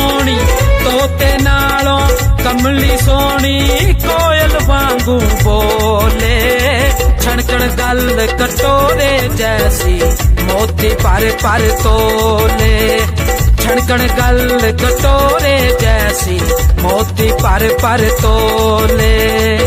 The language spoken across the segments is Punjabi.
ਸੋਹਣੀ, ਤੋਤੇ ਨਾਲੋਂ ਕਮਲੀ ਸੋਹਣੀ, ਕੋਇਲ ਵਾਂਗੂ ਬੋਲੇ। ਛਣਕਣ ਗੱਲ ਕਟੋਰੇ ਜੈਸੀ, ਮੋਤੀ ਪਰ ਪਰ ਤੋਲੇ। ਛਣਕਣ ਗੱਲ ਕਟੋਰੇ ਜੈਸੀ, ਮੋਤੀ ਪਰ ਪਰ ਤੋਲੇ।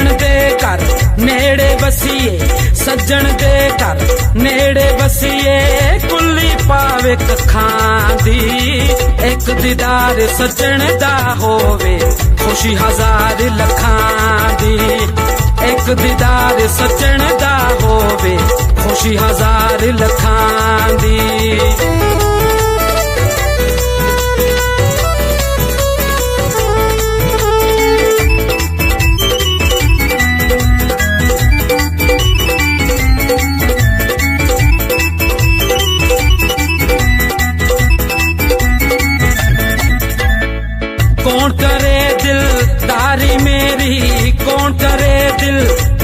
ਸੱਜਣ ਦੇ ਘਰ ਨੇੜੇ ਵਸੀਏ, ਸੱਜਣ ਦੇ ਘਰ ਨੇੜੇ ਵਸੀਏ, ਕੁੱਲੀ ਪਾਵੇ ਕੱਖਾਂ ਦੀ, ਇੱਕ ਦੀਦਾਰ ਸੱਜਣ ਦਾ ਹੋਵੇ, ਖੁਸ਼ੀ ਹਜ਼ਾਰ ਲੱਖਾਂ ਦੀ। ਇੱਕ ਦੀਦਾਰ ਸੱਜਣ ਦਾ ਹੋਵੇ, ਖੁਸ਼ੀ ਹਜ਼ਾਰ ਲੱਖਾਂ ਦੀ।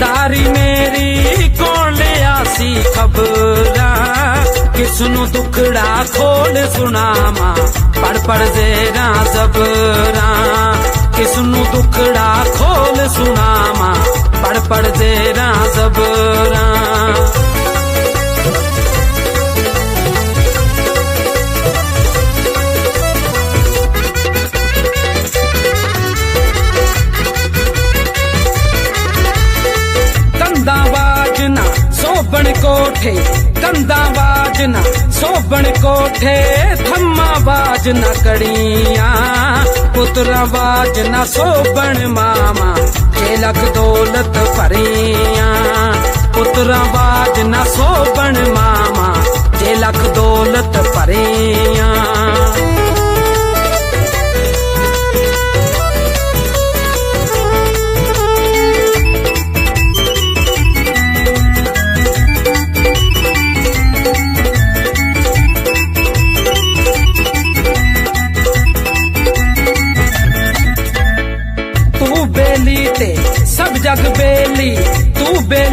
ਤਾਰੀ ਮੇਰੀ ਕੋਣ ਲਿਆ ਸੀ ਖਬਰਾਂ। ਕਿਸ ਨੂੰ ਦੁਖੜਾ ਖੋਲ ਸੁਣਾਵਾ? ਪੜ ਪੜ ਜ਼ੇਰਾ ਜ਼ਬਰਾਂ। ਕਿਸ ਨੂੰ ਦੁਖੜਾ ਖੋਲ ਸੁਣਾਵਾ? ਪੜ ਪੜ ਜ਼ੇਰਾ ਜ਼ਬਰਾਂ। ਕੋਠੇ, ਕੰਦਾ ਵਾਜਨਾ ਸੋਬਣ ਕੋਠੇ, ਥੰਮਾ ਬਾਜ਼ ਨਾ ਕੜੀਆਂ। ਪੁੱਤਰਾ ਵਾਜਨਾ ਸੋਬਣ ਮਾਮਾ ਛੇ ਲੱਖ ਦੌਲਤ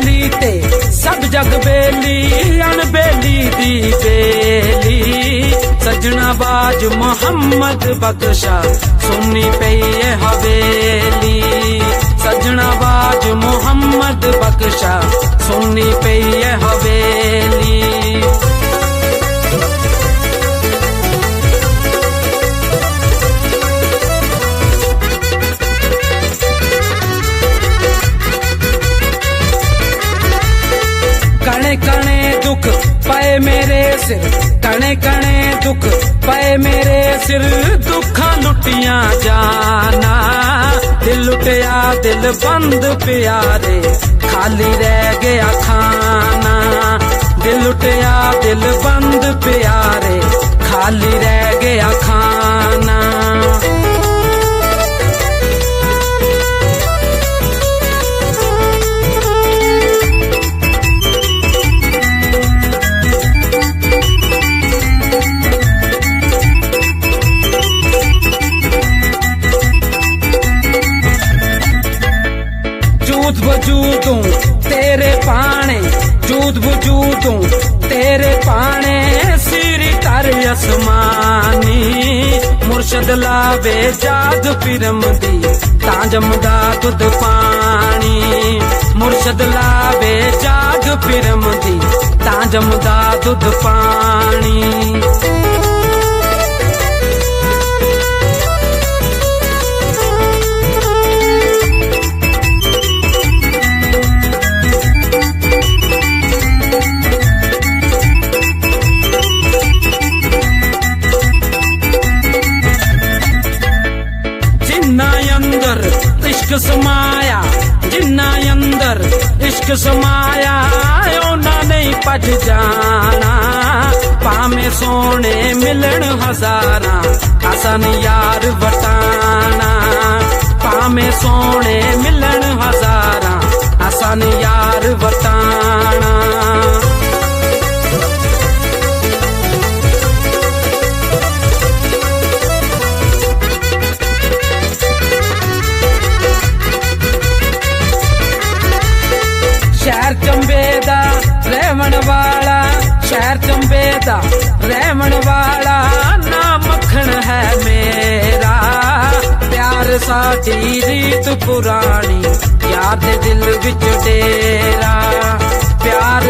ਬੇਲੀ ਤੇ, ਸਭ ਜਗ ਬੇਲੀ ਅਣਬੇਲੀ ਦੀ ਬੇਲੀ। ਸਜਣਾ ਬਾਜ ਮੁਹੰਮਦ ਬਖਸ਼ਾ ਸੁਣੀ ਪਈ ਹੈ ਹਵੇਲੀ। ਸਜਣਾ ਬਾਜ ਮੁਹੰਮਦ ਬਖਸ਼ਾ ਸੁਣੀ ਪਈ ਹੈ ਹਵੇਲੀ। ਸਿਰ ਕਣੇ ਕਣੇ ਦੁੱਖ ਪਏ ਮੇਰੇ ਸਿਰ, ਦੁੱਖਾਂ ਲੁੱਟੀਆਂ ਜਾਣਾ। ਦਿਲ ਲੁੱਟਿਆ, ਦਿਲ ਬੰਦ ਪਿਆਰੇ ਖਾਲੀ ਅਸਮਾਨੀ ਮੁਰਸ਼ਦ ਲਾਵੇ ਜਾਗ ਫਿਰਮ ਦੀ ਤਾਂ ਜਮਦਾ ਦੁੱਧ ਪਾਣੀ। ਮੁਰਸ਼ਦ ਲਾਵੇ ਜਾਗ ਫਿਰਮ ਦੀ ਤਾਂ ਜਮਦਾ ਦੁੱਧ ਪਾਣੀ। इश्क समाया, जिन्ना अंदर इश्क समाया उन्हें नहीं भज जाना। पामे सोने मिलन हजारा हसन यार वटाना। पामे सोने मिलन हजारा। ਸਾਡੀ ਰੀਤ ਪੁਰਾਣੀ ਯਾਰ ਦੇ ਦਿਲ ਵਿੱਚ ਡੇਰਾ। ਪਿਆਰ